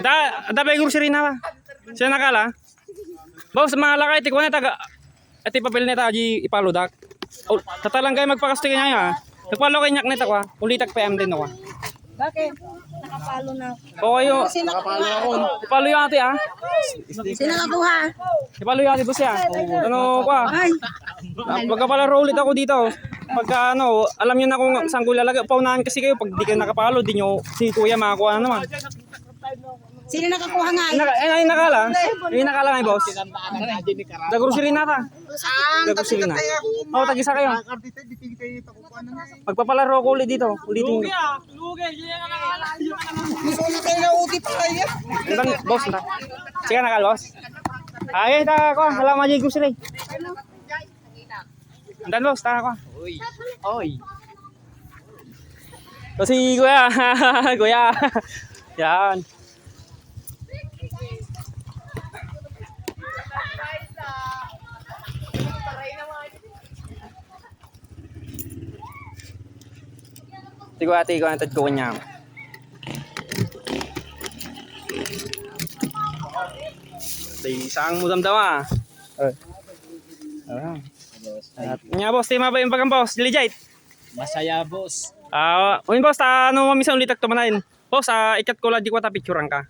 Da, da ba grocery na ba? Siya nakala. Boss, mga lakay, tikwa na taga. Ati papel neta aji ipaludak. Oh, tatalang kayo magpakasto kanya ya. Nagpalo kay nyak neta kwa. Ulitak PM din ako. Bakit? Nakapalo na. O kayo, Sino Nakapalo ako. ipalo yung ate ah. Sino nakuha? Ipalo yung ate boss ya. Ano kwa? Ay, Pagkapalaro ulit ako dito. Pagka ano, alam niyo na kung saan ko ilalagay. Paunahan kasi kayo pag di kayo nakapalo, di nyo si kuya makakuha na naman. Sino nakakuha nga? Naka, eh, ay nakala. Ay nakala nga boss. Da grocery na ta. Da grocery na. Oh, tagisa kayo. Magpapalaro ko ulit dito. Ulitin ko. Gusto na tayo na uti pa kaya. Andan, boss na. Sige nakal boss. Ay, ta ko. Alam mo grocery. Andan boss, ta ko. Uy. Oy. So si kuya. kuya. Yan. Tigo ate ko antad ko niya. Di sang mo damdama. Eh. Ah. At nya boss, di mabay yung boss, diligate. Masaya boss. Ah, uh, boss, ta ano mamisang ulit ak tumanain. Boss, ah, ikat ko lang di ko ta picturean ka.